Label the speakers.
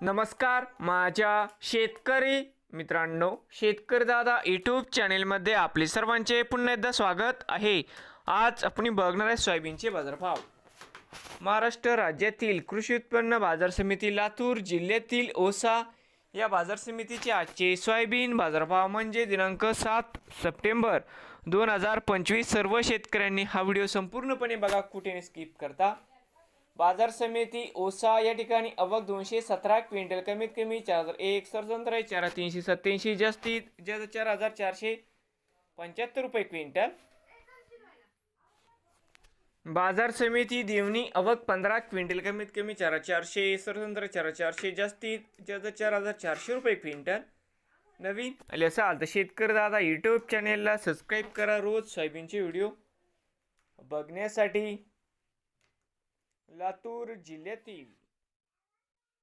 Speaker 1: नमस्कार माझ्या शेतकरी मित्रांनो शेतकरी दादा यूट्यूब चॅनेलमध्ये आपले सर्वांचे पुन्हा एकदा स्वागत आहे. आज आपण बघणार आहे सोयाबीनचे बाजारभाव. महाराष्ट्र राज्यातील कृषी उत्पन्न बाजार समिती लातूर जिल्ह्यातील ओसा या बाजार समितीचे आजचे सोयाबीन बाजारभाव म्हणजे दिनांक सात सप्टेंबर दोन हजार पंचवीस. सर्व शेतकऱ्यांनी हा व्हिडिओ संपूर्णपणे बघा कुठे स्किप करता. बाजार समिती ओसा या ठिकाणी अवक दोनशे सतरा क्विंटल कमीत कमी चार हजार एक सरसंत्र आहे चार तीनशे सत्याऐंशी जास्तीत जास्त चार हजार चारशे पंच्याहत्तर रुपये क्विंटल. बाजार समिती देवणी अवक पंधरा क्विंटल कमीत कमी चार चारशे सरसंत्र चार चारशे जास्तीत जास्त चार हजार चारशे रुपये क्विंटल. नवीन आले असाल तर शेतकरी दादा यूट्यूब चॅनेलला सबस्क्राईब करा. रोज सोयाबीनचे व्हिडिओ बघण्यासाठी. लातूर जिल्ह्यातील